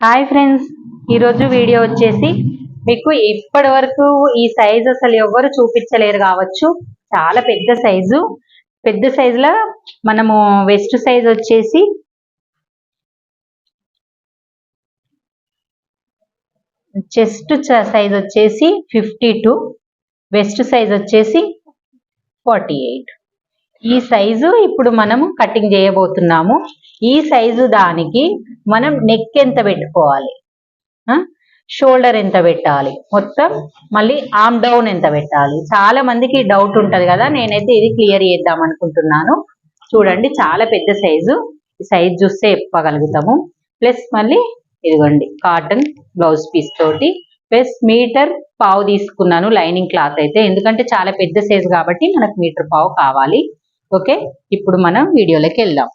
Hi friends ఈరోజు video వచ్చేసి మీకు ఇప్పటి వరకు ఈ సైజ్ అసలు ఎవ్వరు చూపించలేరు కావచ్చు. చాలా పెద్ద సైజు పెద్ద సైజులో మనము వెస్ట్ సైజ్ వచ్చేసి చెస్ట్ సైజ్ వచ్చేసి ఫిఫ్టీ టూ వెస్ట్ సైజ్ వచ్చేసి ఫార్టీ ఎయిట్ ఈ సైజు ఇప్పుడు మనము కటింగ్ చేయబోతున్నాము. ఈ సైజు దానికి మనం నెక్ ఎంత పెట్టుకోవాలి? షోల్డర్ ఎంత పెట్టాలి? మొత్తం మళ్ళీ ఆమ్ డౌన్ ఎంత పెట్టాలి? చాలా మందికి డౌట్ ఉంటది కదా నేనైతే ఇది క్లియర్ చేద్దాం అనుకుంటున్నాను. చూడండి చాలా పెద్ద సైజు. ఈ సైజ్ చూస్తే చెప్పగలుగుతాము. ప్లస్ మళ్ళీ ఇదిగోండి కాటన్ బ్లౌజ్ పీస్ తోటి. ప్లస్ మీటర్ పావు తీసుకున్నాను లైనింగ్ క్లాత్ అయితే. ఎందుకంటే చాలా పెద్ద సైజు కాబట్టి మనకు మీటర్ పావు కావాలి. ఓకే? ఇప్పుడు మనం వీడియోలోకి వెళ్దాం.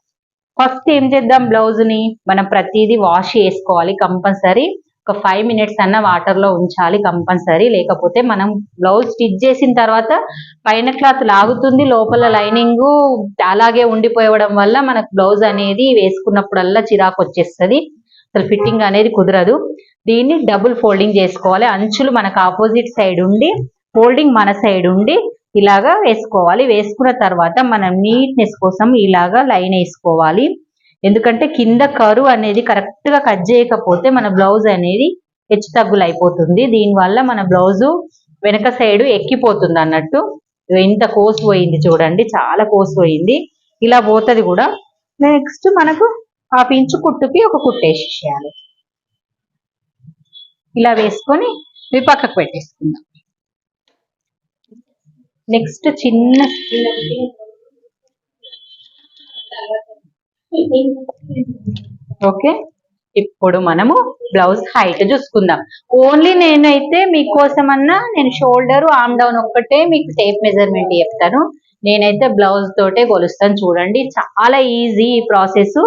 ఫస్ట్ ఏం చేద్దాం బ్లౌజ్ని మనం ప్రతిదీ వాష్ చేసుకోవాలి కంపల్సరీ. ఒక ఫైవ్ మినిట్స్ అన్న వాటర్లో ఉంచాలి కంపల్సరీ. లేకపోతే మనం బ్లౌజ్ స్టిచ్ చేసిన తర్వాత పైన క్లాత్ లాగుతుంది లోపల లైనింగ్ అలాగే ఉండిపోవడం వల్ల మనకు బ్లౌజ్ అనేది వేసుకున్నప్పుడల్లా చిరాకు వచ్చేస్తుంది. అసలు ఫిట్టింగ్ అనేది కుదరదు. దీన్ని డబుల్ ఫోల్డింగ్ చేసుకోవాలి. అంచులు మనకు ఆపోజిట్ సైడ్ ఉండి ఫోల్డింగ్ మన సైడ్ ఉండి ఇలాగా వేసుకోవాలి. వేసుకున్న తర్వాత మనం నీట్నెస్ కోసం ఇలాగా లైన్ వేసుకోవాలి. ఎందుకంటే కింద కరువు అనేది కరెక్ట్గా కట్ చేయకపోతే మన బ్లౌజ్ అనేది హెచ్చు తగ్గులు అయిపోతుంది దీనివల్ల మన బ్లౌజు వెనక సైడ్ ఎక్కిపోతుంది అన్నట్టు. ఎంత కోసు పోయింది చూడండి. చాలా కోసు పోయింది. ఇలా పోతుంది కూడా. నెక్స్ట్ మనకు ఆ పించు కుట్టుకి ఒక కుట్టేసేయాలి ఇలా వేసుకొని ఇవి పక్కకు పెట్టేసుకుందాం. నెక్స్ట్ చిన్న ఓకే. ఇప్పుడు మనము బ్లౌజ్ హైట్ చూసుకుందాం. ఓన్లీ నేనైతే మీకోసమన్నా నేను షోల్డర్ ఆమ్ డౌన్ ఒక్కటే మీకు టేప్ మెజర్మెంట్ చెప్తాను. నేనైతే బ్లౌజ్ తోటే కొలుస్తాను చూడండి. చాలా ఈజీ ఈ ప్రాసెస్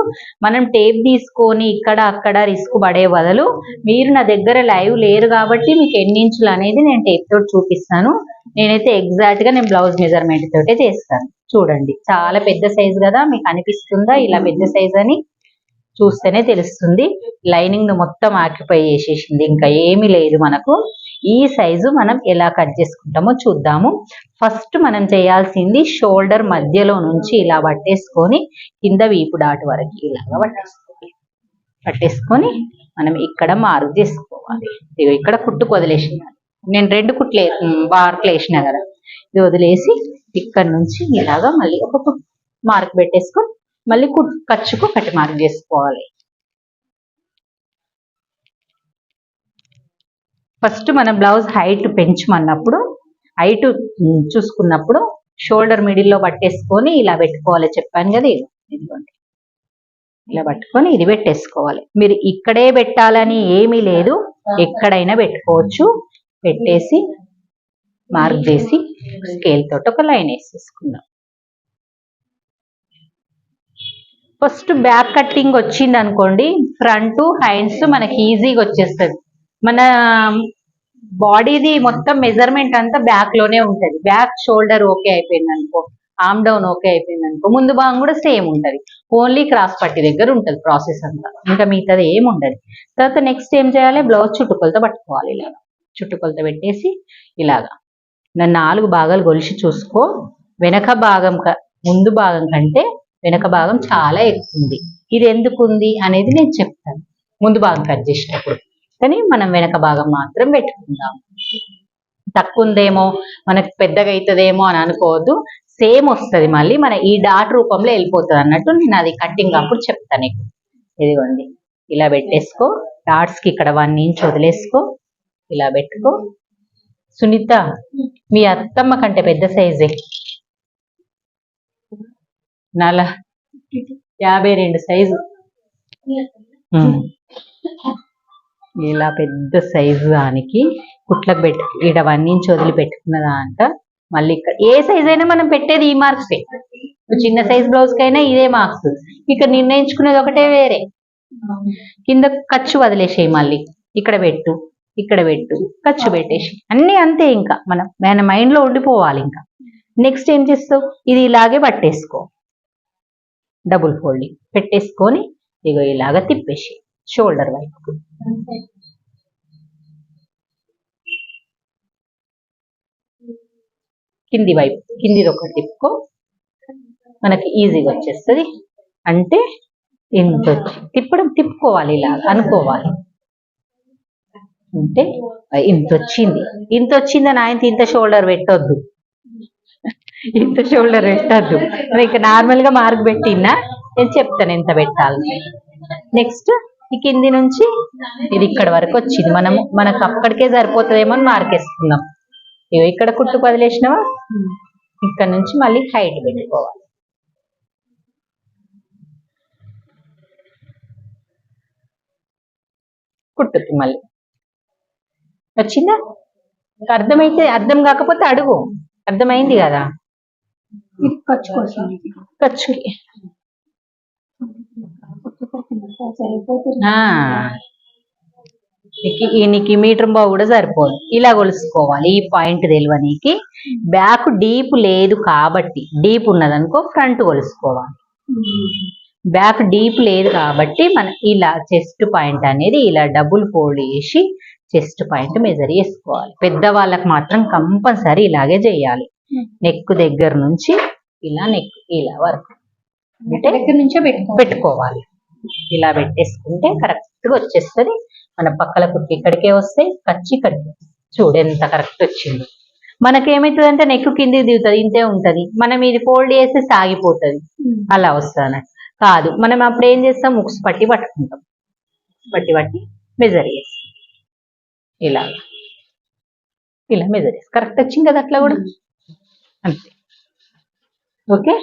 మనం టేప్ తీసుకొని ఇక్కడ అక్కడ రిస్క్ పడే బదులు మీరు నా దగ్గర లైవ్ లేరు కాబట్టి మీకు ఎన్ని ఇంచులు అనేది నేను టేప్ తోటి చూపిస్తాను. నేనైతే ఎగ్జాక్ట్గా నేను బ్లౌజ్ మెజర్మెంట్ తోటే చేస్తాను. చూడండి. చాలా పెద్ద సైజ్ కదా మీకు అనిపిస్తుందా? ఇలా పెద్ద సైజ్ అని చూస్తేనే తెలుస్తుంది. లైనింగ్ మొత్తం ఆక్యుపై చేసేసింది. ఇంకా ఏమీ లేదు మనకు. ఈ సైజు మనం ఎలా కట్ చేసుకుంటామో చూద్దాము. ఫస్ట్ మనం చేయాల్సింది షోల్డర్ మధ్యలో నుంచి ఇలా పట్టేసుకొని కింద వీపు దాటి వరకు ఇలాగా పట్టేసుకోవాలి. పట్టేసుకొని మనం ఇక్కడ మార్క్ చేసుకోవాలి. ఇదిగో ఇక్కడ కుట్టుకు వదిలేసిన నేను రెండు కుట్లు బార్కులు వేసిన కదా. ఇది వదిలేసి ఇక్కడ నుంచి ఇలాగా మళ్ళీ ఒక మార్క్ పెట్టేసుకొని మళ్ళీ కుట్ ఖర్చుకు కట్టి మార్క్ చేసుకోవాలి. ఫస్ట్ మన బ్లౌజ్ హైట్ పెంచమన్నప్పుడు హైట్ చూసుకున్నప్పుడు షోల్డర్ మిడిల్లో పట్టేసుకొని ఇలా పెట్టుకోవాలి చెప్పాను కదా ఇది. ఇదిగోండి. ఇలా పట్టుకొని ఇది పెట్టేసుకోవాలి. మీరు ఇక్కడే పెట్టాలని ఏమీ లేదు. ఎక్కడైనా పెట్టుకోవచ్చు. పెట్టేసి మార్క్ చేసి స్కేల్ తోటి ఒక లైన్ వేసేసుకుందాం. ఫస్ట్ బ్యాక్ కట్టింగ్ వచ్చింది అనుకోండి ఫ్రంట్ హ్యాండ్స్ మనకి ఈజీగా వచ్చేస్తుంది. మన బాడీది మొత్తం మెజర్మెంట్ అంతా బ్యాక్లోనే ఉంటది. బ్యాక్ షోల్డర్ ఓకే అయిపోయింది అనుకో ఆమ్ డౌన్ ఓకే అయిపోయింది అనుకో ముందు భాగం కూడా సేమ్ ఉంటది. ఓన్లీ క్రాస్ పట్టి దగ్గర ఉంటది ప్రాసెస్ అంతా. ఇంకా మిగతాది ఏమి ఉండదు. తర్వాత నెక్స్ట్ ఏం చేయాలి? బ్లౌజ్ చుట్టుకొలతో పట్టుకోవాలి ఇలాగా. చుట్టుకొలతో పెట్టేసి ఇలాగా. నన్ను నాలుగు భాగాలు గొలిసి చూసుకో. వెనక భాగం ముందు భాగం కంటే వెనక భాగం చాలా ఎక్కువ ఉంది. ఇది ఎందుకు ఉంది అనేది నేను చెప్తాను. ముందు భాగం కట్ చేసేటప్పుడు. కానీ మనం వెనక భాగం మాత్రం పెట్టుకుందాం. తక్కువ ఉందేమో మనకు పెద్దగా అవుతుందేమో అని అనుకోవద్దు. సేమ్ వస్తుంది మళ్ళీ మన ఈ డాట్ రూపంలో వెళ్ళిపోతుంది అన్నట్టు నేను అది కట్టింగ్ అప్పుడు చెప్తాను నీకు. ఇదిగోండి ఇలా పెట్టేసుకో డాట్స్కి ఇక్కడ వన్ ఇంచ్ వదిలేసుకో ఇలా పెట్టుకో. సునీత మీ అత్తమ్మ కంటే పెద్ద సైజే. నల యాభై రెండు సైజు. ఇలా పెద్ద సైజు దానికి కుట్లకు పెట్టు ఇక్కడ వన్ ఇంచ్ వదిలి పెట్టుకున్నదా దాంట మళ్ళీ ఇక్కడ ఏ సైజ్ అయినా మనం పెట్టేది ఈ మార్క్స్. చిన్న సైజ్ బ్లౌజ్ కైనా ఇదే మార్క్స్. ఇక్కడ నిర్ణయించుకునేది ఒకటే వేరే. కింద ఖర్చు వదిలేసేయి మళ్ళీ. ఇక్కడ పెట్టు ఇక్కడ పెట్టు ఖర్చు పెట్టేసి అన్ని అంతే ఇంకా. మనం మన మైండ్లో ఉండిపోవాలి ఇంకా. నెక్స్ట్ ఏం చేస్తావు? ఇది ఇలాగే పట్టేసుకో. Double folding. పెట్టేసుకొని ఇగో ఇలాగ తిప్పేసి షోల్డర్ వైపు. కింది వైపు. కిందిది ఒకటి తిప్పుకో మనకి ఈజీగా వచ్చేస్తుంది. అంటే ఇంత వచ్చి తిప్పడం తిప్పుకోవాలి ఇలా అనుకోవాలి. అంటే ఇంత వచ్చింది. ఇంత వచ్చిందని ఆయన ఇంత షోల్డర్ పెట్టొద్దు. ఇంత షోల్డర్ పెట్టద్దు. ఇక నార్మల్గా మార్క్ పెట్టినా నేను చెప్తాను ఎంత పెట్టాలి. నెక్స్ట్ ఈ కింది నుంచి ఇది ఇక్కడ వరకు వచ్చింది. మనము మనకు అక్కడికే సరిపోతుందేమో అని మార్క్ వేసుకుందాం ఇగో ఇక్కడ కుట్టు వదిలేసినావా? ఇక్కడ నుంచి మళ్ళీ హైట్ పెట్టుకోవాలి. కుట్టుకి మళ్ళీ. వచ్చిందా? అర్థమైతే అర్థం కాకపోతే అడుగు. అర్థమైంది కదా? ఖర్చు కోసం. ఖర్చుకి. నీకు మీటర్ బావు కూడా సరిపోదు. ఇలా కొలుసుకోవాలి. ఈ పాయింట్ తెలియనీకి బ్యాక్ డీప్ లేదు కాబట్టి డీప్ ఉన్నదనుకో ఫ్రంట్ కొలుసుకోవాలి. బ్యాక్ డీప్ లేదు కాబట్టి మన ఇలా చెస్ట్ పాయింట్ అనేది ఇలా డబుల్ ఫోల్డ్ చేసి చెస్ట్ పాయింట్ మెజర్ చేసుకోవాలి. పెద్దవాళ్ళకి మాత్రం కంపల్సరీ ఇలాగే చేయాలి. నెక్ దగ్గర నుంచి ఇలా నెక్ ఇలా వరకు. అంటే దగ్గర నుంచే పెట్టుకో పెట్టుకోవాలి. ఇలా పెట్టేసుకుంటే కరెక్ట్గా వచ్చేస్తుంది. మన పక్కల కుట్టి ఇక్కడికే వస్తాయి కచ్చి ఇక్కడికి చూడు ఎంత కరెక్ట్ వచ్చింది. మనకేమవుతుంది అంటే నెక్ కిందికి దిగుతుంది ఇంతే ఉంటది. మనం ఇది ఫోల్డ్ చేస్తే సాగిపోతుంది. అలా వస్తాను కాదు మనం అప్పుడు ఏం చేస్తాం? ముక్స్ పట్టి పట్టుకుంటాం. పట్టి పట్టి మెజర్ చేస్తాం. ఇలా. ఇలా మెజర్ చేస్తాం. కరెక్ట్ వచ్చింది కదా అట్లా కూడా? అంతే. ఓకే?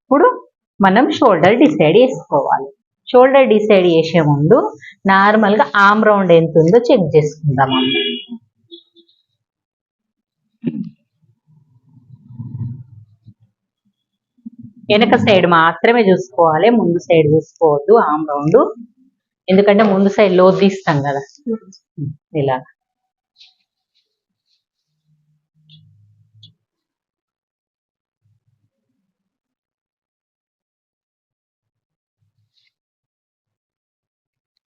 ఇప్పుడు మనం షోల్డర్ డిసైడ్ చేసుకోవాలి. షోల్డర్ డిసైడ్ చేసే ముందు నార్మల్గా ఆమ్ రౌండ్ ఎంత ఉందో చెక్ చేసుకుందాం. వెనక సైడ్ మాత్రమే చూసుకోవాలి ముందు సైడ్ చూసుకోవద్దు ఆమ్ రౌండ్ ఎందుకంటే ముందు సైడ్లో తీస్తాం కదా. ఇలా.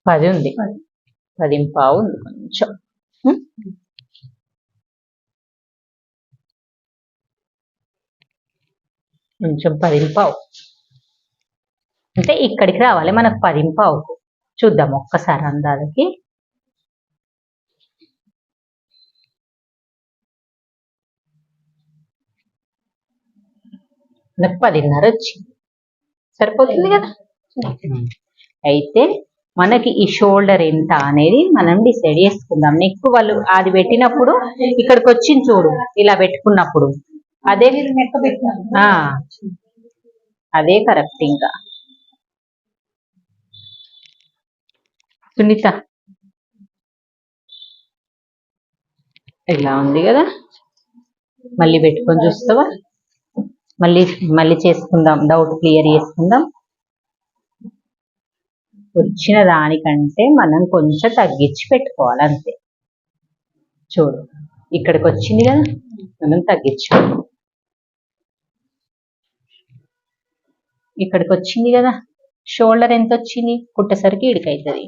పది ఉంది పది. పావు ఉంది కొంచెం? కొంచెం పది పావు అంటే ఇక్కడికి రావాలి మనకు పది పావుకు చూద్దాం ఒక్కసారి అందాలకి. పదిన్నర వచ్చింది. సరిపోతుంది కదా? అయితే మనకి ఈ షోల్డర్ ఎంత అనేది మనం డిసైడ్ చేసుకుందాం. నెక్ వాళ్ళు అది పెట్టినప్పుడు ఇక్కడికి వచ్చింది చూడు ఇలా పెట్టుకున్నప్పుడు. అదే అదే కరెక్ట్ ఇంకా. సునీత. ఇలా ఉంది కదా? మళ్ళీ పెట్టుకొని చూస్తావా? మళ్ళీ మళ్ళీ చేసుకుందాం డౌట్ క్లియర్ చేసుకుందాం. వచ్చిన దానికంటే మనం కొంచెం తగ్గించి పెట్టుకోవాలి అంతే. చూడు ఇక్కడికి వచ్చింది కదా మనం తగ్గించు ఇక్కడికి వచ్చింది కదా షోల్డర్ ఎంత వచ్చింది కుట్టేసరికి ఇడికైతుంది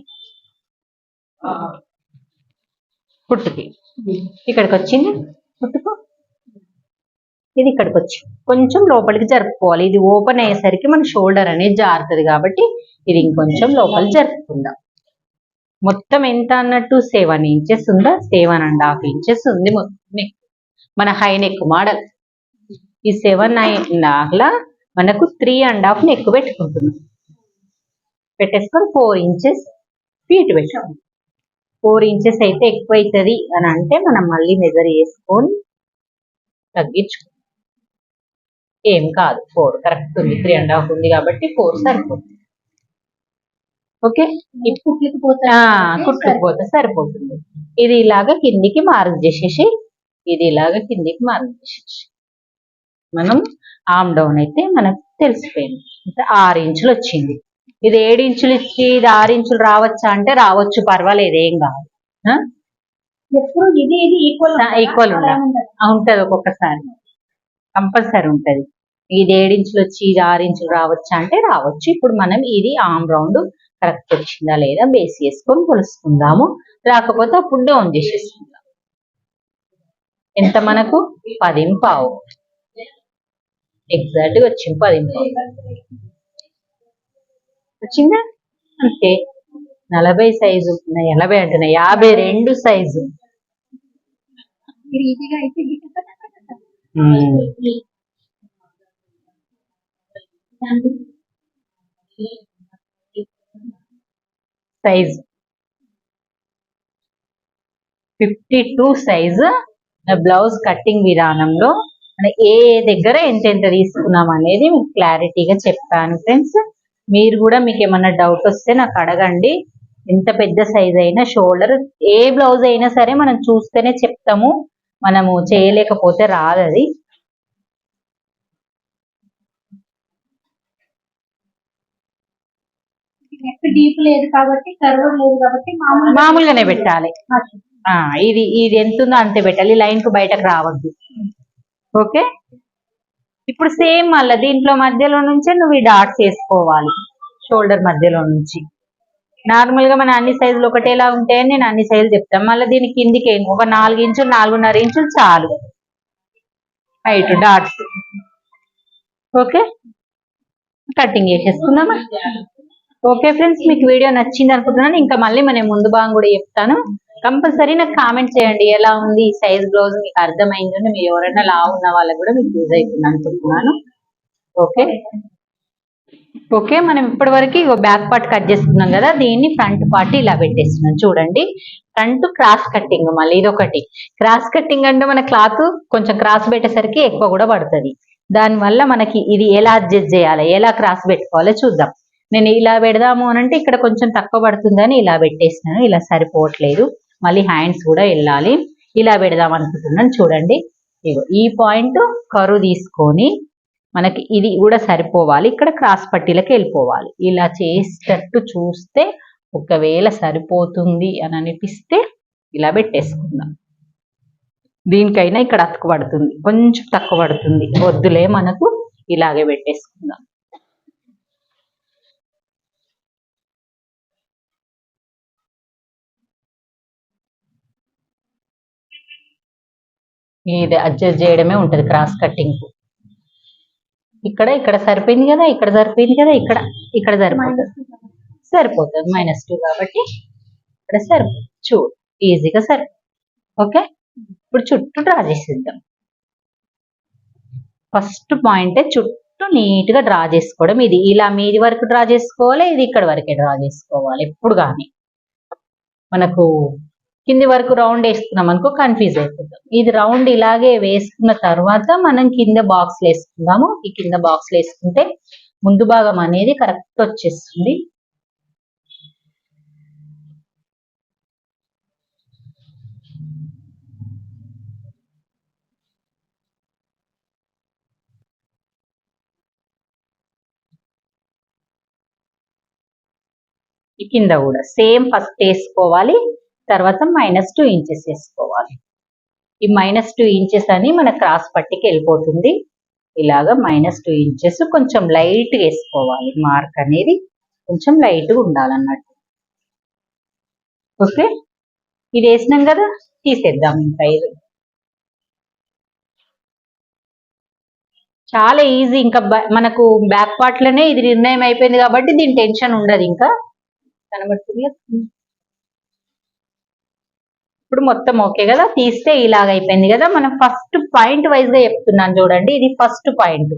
కుట్టుకి. ఇక్కడికి వచ్చింది కుట్టుకో. ఇది ఇక్కడికి వచ్చి. కొంచెం లోపలికి జరుపుకోవాలి. ఇది ఓపెన్ అయ్యేసరికి మన షోల్డర్ అనేది జారుతుంది కాబట్టి ఇది ఇంకొంచెం లోపల జరుపుకుందాం. మొత్తం ఎంత అన్నట్టు సెవెన్ ఇంచెస్ ఉందా? సెవెన్ అండ్ హాఫ్ ఇంచెస్ ఉంది మొత్తం. మన హై నెక్ మోడల్ ఈ సెవెన్ అండ్ హాఫ్ మనకు త్రీ అండ్ హాఫ్ నెక్ పెట్టుకుంటుంది పెట్టేసుకొని ఫోర్ ఇంచెస్ ఫీట్ పెట్టాము. ఫోర్ ఇంచెస్ అయితే ఎక్కువ అవుతుంది అని అంటే మనం మళ్ళీ మెజర్ చేసుకొని తగ్గించుకుంటాం ఏం కాదు. ఫోర్ కరెక్ట్ ఉంది. త్రీ అండ్ హాఫ్ ఉంది కాబట్టి ఫోర్ సరిపోతుంది. ఓకే కుట్టుకుపోతే సరిపోతుంది. ఇది ఇలాగా కిందికి మార్క్ చేసేసి ఇది ఇలాగా కిందికి మార్క్ చేసేసి. మనం ఆమ్ డౌన్ అయితే మనకు తెలిసిపోయింది. అంటే ఆరు ఇంచులు వచ్చింది. ఇది ఏడు ఇంచులు ఇచ్చి ఇది ఆరు ఇంచులు రావచ్చా అంటే రావచ్చు. పర్వాలేదు. ఏం కాదు. ఆ? ఎప్పుడు ఇది ఇది ఈక్వల్ ఈక్వల్ ఉండాలి. ఉంటది ఒక్కొక్కసారి. కంపల్సరీ ఉంటుంది. ఇది ఏడు వచ్చి ఇది ఆరు ఇంచులు రావచ్చా అంటే రావచ్చు. ఇప్పుడు మనం ఇది ఆమ్ రౌండ్ కరెక్ట్ వచ్చిందా లేదా బేస్ చేసుకొని కొలుసుకుందాము. రాకపోతే అప్పుడు డౌన్ చేసేసుకుందాం. ఎంత మనకు? పదింపావు ఎగ్జాక్ట్గా వచ్చింది పదింపావు వచ్చిందా? అంతే. నలభై సైజు ఎనభై అంటున్నా. యాభై రెండు సైజు. అయితే size fifty two size blouse cutting విధానంలో మన ఏ దగ్గర ఎంతెంత తీసుకున్నాం అనేది మీకు క్లారిటీగా చెప్పాను ఫ్రెండ్స్. మీరు కూడా మీకు ఏమన్నా డౌట్ వస్తే నాకు అడగండి. ఎంత పెద్ద సైజ్ అయినా షోల్డర్ ఏ బ్లౌజ్ అయినా సరే మనం చూస్తేనే చెప్తాము. మనము చేయలేకపోతే రాదు అది నెక్ డీప్ లేదు కాబట్టి కర్వ్ లేదు కాబట్టి మామూలు మామూలుగానే పెట్టాలి. ఆ, ఇది ఇది ఎంత ఉందో అంతే పెట్టాలి. లైన్కు బయటకు రావద్దు. ఓకే? ఇప్పుడు సేమ్ మళ్ళీ దీంట్లో మధ్యలో నుంచే నువ్వు ఈ డాట్స్ వేసుకోవాలి షోల్డర్ మధ్యలో నుంచి. నార్మల్గా మన అన్ని సైజులు ఒకటేలా ఉంటాయని నేను అన్ని సైజులు చెప్తాను. మళ్ళీ దీని కిందికి ఒక నాలుగు ఇంచులు నాలుగున్నర ఇంచులు చాలు. హైట్ డాట్స్ ఓకే కటింగ్ చేసేసుకుందామా? ఓకే ఫ్రెండ్స్ మీకు వీడియో నచ్చింది అనుకుంటున్నాను. ఇంకా మళ్ళీ మనం ముందు భాగం కూడా చెప్తాను. కంపల్సరీ నాకు కామెంట్ చేయండి. ఎలా ఉంది ఈ సైజ్ బ్లౌజ్ మీకు అర్థమైందని మీరు ఎవరైనా లా ఉన్న వాళ్ళకి కూడా మీకు యూజ్ అవుతుంది అనుకుంటున్నాను. ఓకే ఓకే మనం ఇప్పటి వరకు ఇగో బ్యాక్ పార్ట్ కట్ చేసుకున్నాం కదా దీన్ని ఫ్రంట్ పార్ట్ ఇలా పెట్టేస్తున్నాం. చూడండి ఫ్రంట్ క్రాస్ కట్టింగ్ మళ్ళీ ఇది ఒకటి క్రాస్ కట్టింగ్ అంటే మన క్లాత్ కొంచెం క్రాస్ పెట్టేసరికి ఎక్కువ కూడా పడుతుంది. దానివల్ల మనకి ఇది ఎలా అడ్జస్ట్ చేయాలి ఎలా క్రాస్ పెట్టుకోవాలో చూద్దాం. నేను ఇలా పెడదాము అని అంటే ఇక్కడ కొంచెం తక్కువ పడుతుందని ఇలా పెట్టేసినాను ఇలా సరిపోవట్లేదు. మళ్ళీ హ్యాండ్స్ కూడా వెళ్ళాలి. ఇలా పెడదాం అనుకుంటున్నాను చూడండి. ఇగో ఈ పాయింట్ కరువు తీసుకొని మనకి ఇది కూడా సరిపోవాలి. ఇక్కడ క్రాస్ పట్టీలకు వెళ్ళిపోవాలి. ఇలా చేసేటట్టు చూస్తే ఒకవేళ సరిపోతుంది అని అనిపిస్తే ఇలా పెట్టేసుకుందాం. దీనికైనా ఇక్కడ అతుకు పడుతుంది. కొంచెం తక్కువ పడుతుంది. వద్దులే మనకు ఇలాగే పెట్టేసుకుందాం. ఇది అడ్జస్ట్ చేయడమే ఉంటుంది క్రాస్ కటింగ్ ఇక్కడ ఇక్కడ సరిపోయింది కదా ఇక్కడ సరిపోయింది కదా ఇక్కడ ఇక్కడ సరిపోతుంది. సరిపోతుంది మైనస్ టూ కాబట్టి ఇక్కడ సరిపోతుంది. చూడు ఈజీగా సరి ఓకే ఇప్పుడు చుట్టూ డ్రా చేసేద్దాం. ఫస్ట్ పాయింటే చుట్టూ నీట్గా డ్రా చేసుకోవడం. ఇది ఇలా మీది వరకు డ్రా చేసుకోవాలి ఇది ఇక్కడ వరకే డ్రా చేసుకోవాలి. ఎప్పుడు కానీ మనకు కింది వరకు రౌండ్ వేసుకున్నాం అనుకో కన్ఫ్యూజ్ అయిపోతాం. ఇది రౌండ్ ఇలాగే వేసుకున్న తర్వాత మనం కింద బాక్స్లు వేసుకుందాము. ఈ కింద బాక్స్లు వేసుకుంటే ముందు భాగం అనేది కరెక్ట్ వచ్చేస్తుంది. ఈ కింద కూడా సేమ్ ఫస్ట్ వేసుకోవాలి. తర్వాత మైనస్ టూ ఇంచెస్ వేసుకోవాలి. ఈ మైనస్ టూ ఇంచెస్ అని మన క్రాస్ పట్టికి వెళ్ళిపోతుంది. ఇలాగా మైనస్ టూ ఇంచెస్ కొంచెం లైట్ వేసుకోవాలి. మార్క్ అనేది కొంచెం లైట్గా ఉండాలన్నట్టు. ఓకే ఇది వేసినాం కదా? తీసేద్దాం ఇంకా ఇది చాలా ఈజీ ఇంకా మనకు బ్యాక్ పార్ట్లోనే ఇది నిర్ణయం అయిపోయింది కాబట్టి దీని టెన్షన్ ఉండదు ఇంకా. కనబడుతుంది కదా? ఇప్పుడు మొత్తం ఓకే కదా? తీస్తే ఇలాగ అయిపోయింది కదా? మనం ఫస్ట్ పాయింట్ వైజ్గా చెప్తున్నాను చూడండి. ఇది ఫస్ట్ పాయింట్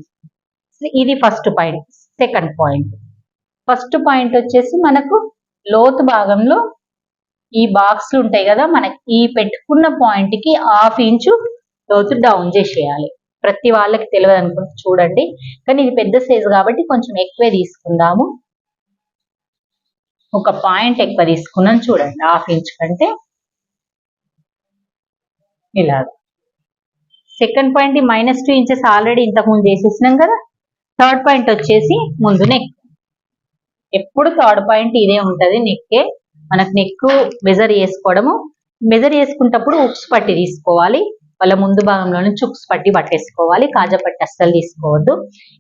ఇది first point second point first point వచ్చేసి మనకు లోతు భాగంలో ఈ బాక్స్లు ఉంటాయి కదా? మనకి ఈ పెట్టుకున్న పాయింట్కి హాఫ్ ఇంచు లోతు డౌన్ చేసేయాలి. ప్రతి వాళ్ళకి తెలియదు అనుకుంటే చూడండి. కానీ ఇది పెద్ద సైజు కాబట్టి కొంచెం ఎక్కువే తీసుకుందాము. ఒక పాయింట్ ఎక్కువ తీసుకున్నాను చూడండి. హాఫ్ ఇంచ్ కంటే ఇలాగ second point minus two inches already ఇంతకుముందు వేసేసినాం చేసేసినాం కదా. థర్డ్ పాయింట్ వచ్చేసి ముందు నెక్ ఎప్పుడు థర్డ్ పాయింట్ ఇదే ఉంటుంది నెక్కే మనకు నెక్ మెజర్ చేసుకోవడము. మెజర్ చేసుకున్నప్పుడు ఉప్స్ పట్టి తీసుకోవాలి. వాళ్ళ ముందు భాగంలోనే చుక్స్ పట్టి పట్టేసుకోవాలి. కాజా పట్టి అస్సలు తీసుకోవద్దు.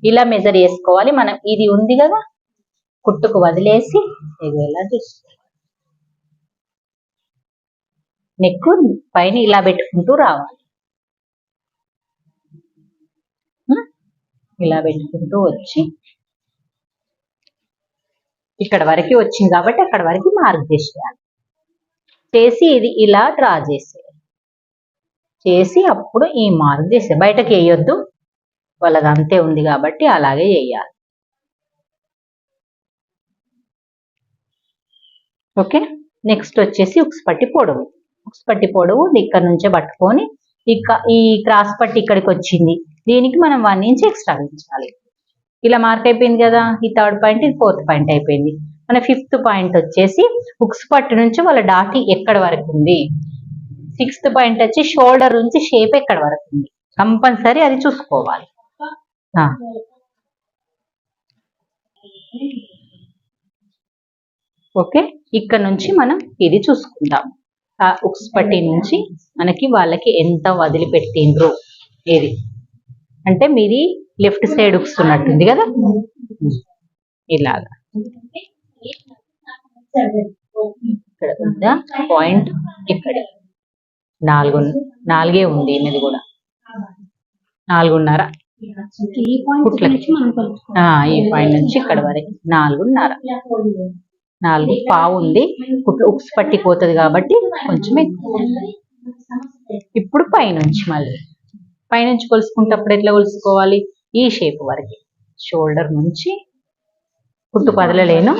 ఇలా మెజర్ చేసుకోవాలి. మనం ఇది ఉంది కదా. కుట్టుకు వదిలేసి ఇగో ఇలా చూసుకోవాలి. నెక్ పైన ఇలా పెట్టుకుంటూ రావాలి. ఇలా పెట్టుకుంటూ వచ్చి ఇక్కడ వరకు వచ్చింది కాబట్టి అక్కడ వరకు మార్క్ చేసేయాలి. చేసి ఇది ఇలా డ్రా చేసేయాలి. చేసి అప్పుడు ఈ మార్క్ చేసే బయటకి వేయొద్దు. వాళ్ళది అంతే ఉంది కాబట్టి అలాగే వేయాలి. ఓకే? నెక్స్ట్ వచ్చేసి ఉక్స్ పట్టి పొడవు. ఉక్స్ పట్టి పొడవు ఇక్కడ నుంచే పట్టుకొని ఇక ఈ క్రాస్ పట్టి ఇక్కడికి వచ్చింది. దీనికి మనం వన్ ఇంచ్ ఎక్స్ట్రా ఉంచాలి ఇలా మార్క్ అయిపోయింది కదా ఈ థర్డ్ పాయింట్ ఇది ఫోర్త్ పాయింట్ అయిపోయింది. మన ఫిఫ్త్ పాయింట్ వచ్చేసి హుక్స్ పట్టి నుంచి వాళ్ళ డాటి ఎక్కడ వరకు ఉంది? సిక్స్త్ పాయింట్ వచ్చి షోల్డర్ నుంచి షేప్ ఎక్కడ వరకు ఉంది? కంపల్సరీ అది చూసుకోవాలి. ఓకే ఇక్కడ నుంచి మనం ఇది చూసుకుందాం. ఆ ఉక్స్ పట్టి నుంచి మనకి వాళ్ళకి ఎంత వదిలిపెట్టిండ్రు? ఏది? అంటే మీది లెఫ్ట్ సైడ్ ఉక్స్ ఉన్నట్టుంది కదా? ఇలాగా. ఇక్కడ ఉందా? పాయింట్ ఇక్కడ. నాలుగు నాలుగే ఉంది ఈమెది కూడా. నాలుగున్నర. కుట్లకి. ఈ పాయింట్ నుంచి ఇక్కడ వరకు. నాలుగున్నర. నాలుగు పావు ఉంది. కుట్లు ఉప్స్ పట్టిపోతుంది కాబట్టి కొంచెం ఇప్పుడు పైనుంచి మళ్ళీ. పైనుంచి కొలుసుకుంటప్పుడు ఎట్లా కొలుసుకోవాలి? ఈ షేప్ వరకు. షోల్డర్ నుంచి కుట్టు కదలలేను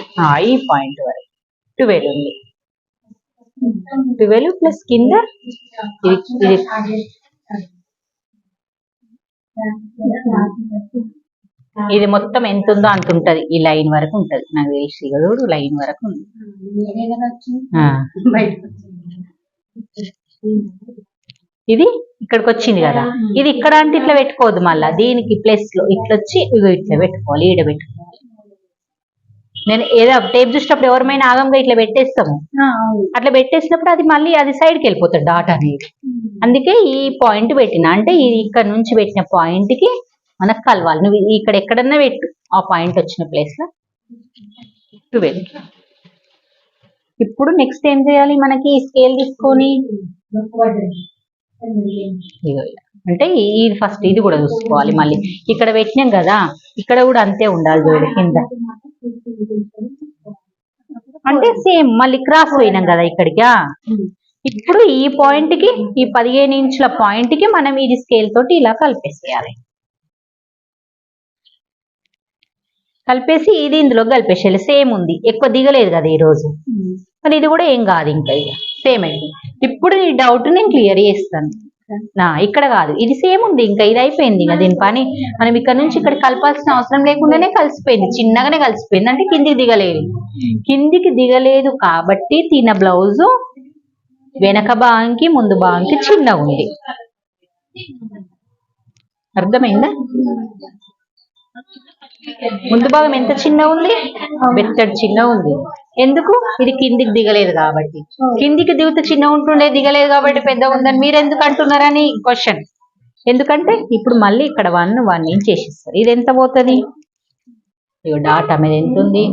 ఈ పాయింట్ వరకు. ట్వెల్వ్ ఉంది. ట్వెల్వ్ ప్లస్ కింద ఇది ఇది. ఇది మొత్తం ఎంత ఉందో అంత ఉంటది ఈ లైన్ వరకు ఉంటది. నాకు తెలిసి చూడు లైన్ వరకు. ఇది ఇక్కడికి వచ్చింది కదా. ఇది ఇక్కడ అంటే ఇట్లా పెట్టుకోవద్దు మళ్ళా. దీనికి ప్లేస్లో ఇట్లా వచ్చి ఇగో ఇట్లా పెట్టుకోవాలి ఈడ పెట్టుకోవాలి. నేను ఏదో టేప్ చూసినప్పుడు ఎవరిమైనా ఆగంగా ఇట్లా పెట్టేస్తాము. అట్లా పెట్టేసినప్పుడు అది మళ్ళీ అది సైడ్కి వెళ్ళిపోతుంది డాట్ అనేది. అందుకే ఈ పాయింట్ పెట్టిన. అంటే ఇక్కడ నుంచి పెట్టిన పాయింట్కి మనకు కలవాలి నువ్వు ఇక్కడ ఎక్కడన్నా పెట్టు. ఆ పాయింట్ వచ్చిన ప్లేస్లో. ట్వెల్వ్ ఇప్పుడు నెక్స్ట్ ఏం చేయాలి? మనకి ఈ స్కేల్ తీసుకొని అంటే ఈ- ఇది ఫస్ట్ ఇది కూడా చూసుకోవాలి మళ్ళీ. ఇక్కడ పెట్టినాం కదా. ఇక్కడ కూడా అంతే ఉండాలి చూడు కింద. అంటే సేమ్ మళ్ళీ క్రాస్ పోయినాం కదా ఇక్కడికి. ఇప్పుడు ఈ పాయింట్కి ఈ పదిహేను ఇంచుల పాయింట్కి మనం ఇది స్కేల్ తోటి ఇలా కలిపేసేయాలి. కలిపేసి ఇది ఇందులో కలిపేసేయాలి. సేమ్ ఉంది. ఎక్కువ దిగలేదు కదా ఈ రోజు. మరి ఇది కూడా ఏం కాదు ఇంకా ఇక సేమ్ అయిపోయింది ఇప్పుడు నీ డౌట్ నేను క్లియర్ చేస్తాను. నా ఇక్కడ కాదు. ఇది సేమ్ ఉంది. ఇంకా ఇది అయిపోయింది ఇంకా దీని పని. మనం ఇక్కడ నుంచి ఇక్కడ కలపాల్సిన అవసరం లేకుండానే కలిసిపోయింది. చిన్నగానే కలిసిపోయింది. అంటే కిందికి దిగలేదు. కిందికి దిగలేదు కాబట్టి తిన బ్లౌజు వెనక భాగంకి ముందు భాగంకి చిన్నగా ఉంది. అర్థమైందా? ముందు భాగం ఎంత చిన్న ఉంది? బెత్తడి చిన్న ఉంది. ఎందుకు? ఇది కిందికి దిగలేదు కాబట్టి. కిందికి దిగితే చిన్న ఉంటుండే దిగలేదు కాబట్టి పెద్ద ఉందని మీరు ఎందుకు అంటున్నారని క్వశ్చన్ ఎందుకంటే ఇప్పుడు మళ్ళీ ఇక్కడ వన్ వన్ ఇంచ్ చేసేస్తారు? ఇది ఎంత పోతుంది? ఇగో డాటా మీద ఎంత ఉంది?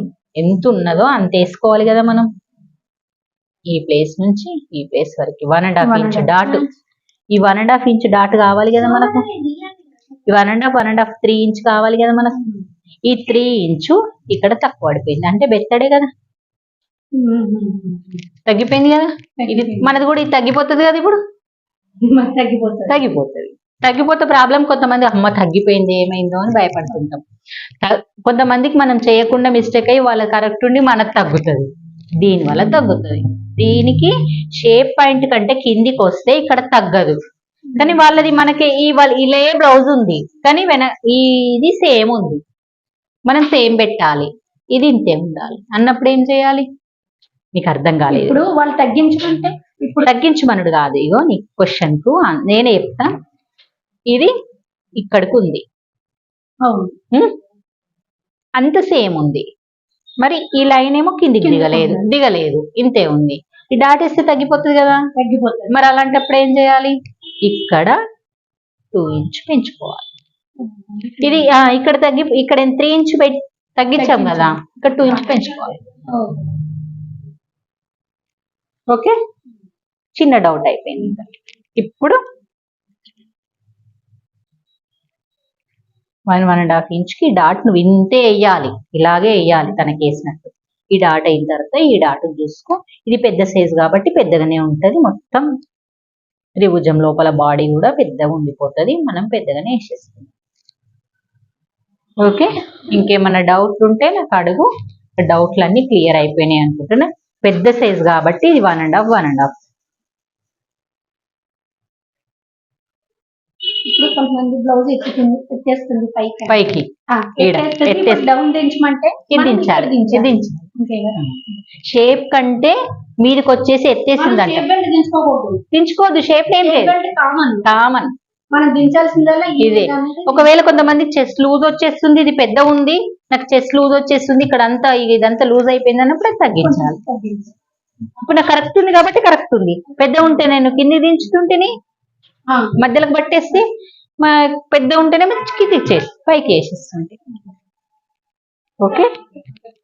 ఎంత ఉన్నదో అంత వేసుకోవాలి కదా మనం. ఈ ప్లేస్ నుంచి ఈ ప్లేస్ వరకు. One and half inch. Dot ఈ one and half inch dot కావాలి కదా మనకు. ఈ one and half one and half three inch కావాలి కదా మనకు. ఈ త్రీ ఇంచు ఇక్కడ తక్కువ పడిపోయింది. అంటే బెత్తడే కదా. తగ్గిపోయింది కదా. ఇది మనది కూడా ఇది తగ్గిపోతుంది కదా ఇప్పుడు? తగ్గిపోతుంది. తగ్గిపోతుంది. తగ్గిపోతే ప్రాబ్లం కొంతమంది అమ్మ తగ్గిపోయింది ఏమైందో అని భయపడుతుంటాం. కొంతమందికి మనం చేయకుండా మిస్టేక్ అయ్యి వాళ్ళ కరెక్ట్ ఉండి మనకు తగ్గుతుంది. దీని వల్ల తగ్గుతుంది. దీనికి షేప్ పాయింట్ కంటే కిందికి వస్తే ఇక్కడ తగ్గదు. కానీ వాళ్ళది మనకి ఈ వాళ్ళ ఇలే బ్లౌజ్ ఉంది. కానీ వెన ఇది సేమ్ ఉంది. మనం సేమ్ పెట్టాలి. ఇది ఇంతే ఉండాలి. అన్నప్పుడు ఏం చేయాలి? నీకు అర్థం కాలేదు. ఇప్పుడు వాళ్ళు తగ్గించుకుంటే ఇప్పుడు తగ్గించమనుడు కాదు. ఇగో నీ క్వశ్చన్కు నేనే చెప్తా. ఇది ఇక్కడికి ఉంది? అంత సేమ్ ఉంది. మరి ఈ లైన్ ఏమో కిందికి దిగలేదు. దిగలేదు. ఇంతే ఉంది. ఈ దాటేస్తే తగ్గిపోతుంది కదా? తగ్గిపోతుంది. మరి అలాంటప్పుడు ఏం చేయాలి? ఇక్కడ టూ ఇంచ్ పెంచుకోవాలి. ఇది ఇక్కడ తగ్గి ఇక్కడ త్రీ ఇంచ్ తగ్గించాం కదా. ఇక్కడ టూ ఇంచ్ పెంచుకోవాలి. ఓకే. చిన్న డౌట్ అయిపోయింది. ఇప్పుడు? వన్ వన్ అండ్ హాఫ్ ఇంచ్కి డాట్ నువ్వు ఇంతే వేయాలి. ఇలాగే వేయాలి తనకి వేసినట్టు. ఈ డాట్ అయిన తర్వాత ఈ డాట్ చూసుకో. ఇది పెద్ద సైజ్ కాబట్టి పెద్దగానే ఉంటది. మొత్తం త్రిభుజం లోపల బాడీ కూడా పెద్దగా ఉండిపోతుంది. మనం పెద్దగానే వేసేస్తాం ఓకే. ఇంకేమైనా డౌట్లు ఉంటే నాకు అడుగు. డౌట్లు అన్ని క్లియర్ అయిపోయినాయి అనుకుంటున్నా. పెద్ద సైజ్ కాబట్టి ఇది one and half one and half. ఇప్పుడు కొంతమంది బ్లౌజ్ ఎత్తేస్తుంది పైకి. డౌన్ దించమంటే దించాలి. దించాలి. షేప్ కంటే మీదకి వచ్చేసి ఎత్తేసిందంట దించుకోకూడదు. దించుకోదు షేప్ ఏం లేదు. కామన్. మనం దించాల్సిందల్లా ఈ ఇదే. ఒకవేళ కొంతమంది చెస్ట్ లూజ్ వచ్చేస్తుంది ఇది పెద్ద ఉంది నాకు చెస్ట్ లూజ్ వచ్చేస్తుంది ఇక్కడ అంతా ఇది- ఇదంతా లూజ్ అయిపోయింది అన్నప్పుడు తగ్గించాలి. ఇప్పుడు నాకు కరెక్ట్ ఉంది కాబట్టి కరెక్ట్ ఉంది. పెద్ద ఉంటే నేను కింది దించుతుంటేనే మధ్యలోకి పట్టేస్తే మా పెద్ద ఉంటేనే కింది ఇచ్చేసి పైకి వేసేస్తుంది. ఓకే?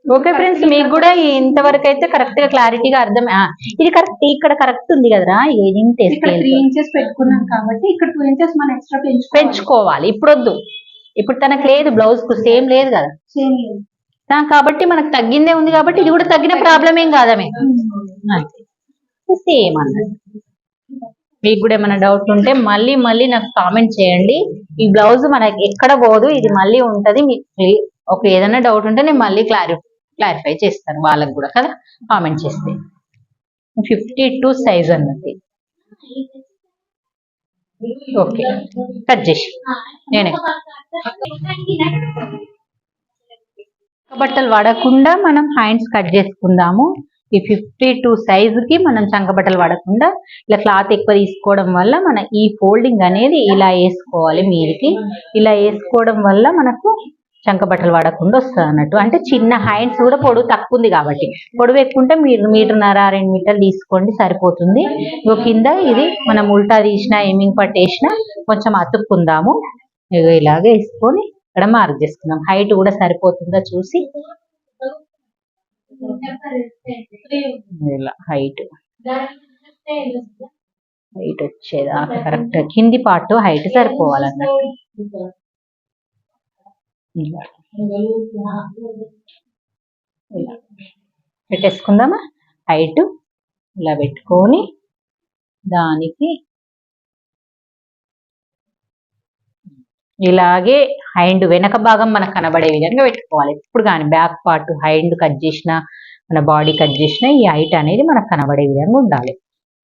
ఓకే ఫ్రెండ్స్ మీకు కూడా ఇంతవరకు అయితే కరెక్ట్గా క్లారిటీగా అర్థం ఇది కరెక్ట్ ఇక్కడ కరెక్ట్ ఉంది కదరా? ఇది ఇంతే ఇక్కడ scale త్రీ. ఇంచెస్ పెట్టుకున్నాం కాబట్టి ఇక్కడ టూ ఇంచెస్ మనం ఎక్స్ట్రా పెంచుకోవాలి. పెంచుకోవాలి. ఇప్పుడు వద్దు ఇప్పుడు తనకు లేదు బ్లౌజ్కు సేమ్ లేదు. కదా కాబట్టి మనకు తగ్గిందే ఉంది కాబట్టి ఇది కూడా తగ్గిన ప్రాబ్లం ఏం కాదమే సేమ్ అన్నట్టు మీకు కూడా ఏమైనా డౌట్ ఉంటే మళ్ళీ మళ్ళీ నాకు కామెంట్ చేయండి. ఈ బ్లౌజ్ మనకి ఎక్కడ పోదు ఇది మళ్ళీ ఉంటది. మీకు ఒక ఏదైనా డౌట్ ఉంటే నేను మళ్ళీ క్లారి క్లారిఫై చేస్తాను వాళ్ళకి కూడా కదా? కామెంట్ చేస్తే. ఫిఫ్టీ టూ సైజ్ అన్నది. ఓకే కట్ చేసి. నేనే. బట్టలు వాడకుండా మనం హ్యాండ్స్ కట్ చేసుకుందాము. ఈ ఫిఫ్టీ టూ కి మనం చంక బట్టలు వాడకుండా ఇలా క్లాత్ ఎక్కువ తీసుకోవడం వల్ల మన ఈ ఫోల్డింగ్ అనేది ఇలా వేసుకోవాలి మీరికి ఇలా వేసుకోవడం వల్ల మనకు చంక బట్టలు వాడకుండా వస్తుంది అన్నట్టు. అంటే చిన్న హ్యాండ్స్ కూడా పొడవు తక్కువ ఉంది కాబట్టి. పొడవు ఎక్కువ ఉంటే మీరు మీటర్న్నర రెండు మీటర్లు తీసుకోండి సరిపోతుంది. ఇగో కింద ఇది మనం ఉల్టా తీసిన ఏమింగ్ పట్టు కొంచెం అతుక్కుందాము. ఇగో ఇలాగే వేసుకొని ఇక్కడ మార్క్ చేసుకుందాం. హైట్ కూడా సరిపోతుందా చూసి? ఇలా హైట్ హైట్ వచ్చేదా కరెక్ట్ కింది పార్ట్ హైట్ సరిపోవాలన్నట్టు. ఇలా. ఇలా. పెట్టేసుకుందామా? హైట్ ఇలా పెట్టుకొని దానికి ఇలాగే హైండ్ వెనక భాగం మనకు కనబడే విధంగా పెట్టుకోవాలి. ఇప్పుడు కానీ బ్యాక్ పార్ట్ హైండ్ కట్ చేసిన మన బాడీ కట్ చేసిన ఈ హైట్ అనేది మనకు కనబడే విధంగా ఉండాలి.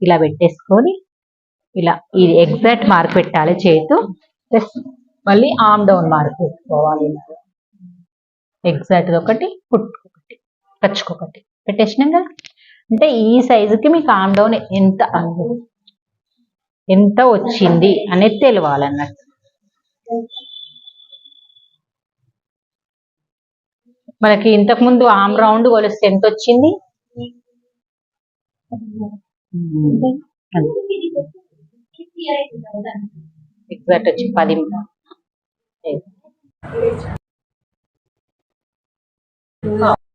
ఇలా పెట్టేసుకొని ఇలా ఇది ఎగ్జాక్ట్ మార్క్ పెట్టాలి చేతు ప్లస్ మళ్ళీ ఆమ్ డౌన్ మార్క్ పెట్టుకోవాలి ఎగ్జాక్ట్ ఒకటి పుట్టుకొకటి ఖర్చుకొకటి పెట్టేసినాం కదా. అంటే ఈ సైజుకి మీకు ఆమ్ డౌన్ ఎంత ఎంత వచ్చింది అనేది తెలియాలన్నట్టు మనకి ఇంతకు ముందు ఆమ్ రౌండ్ కొలిస్తే ఎంత వచ్చింది? ఎగ్జాక్ట్ వచ్చి పది egg oh.